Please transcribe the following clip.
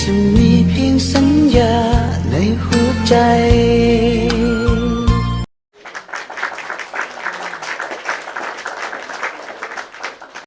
จะมีเพียงสัญญาในหัวใจ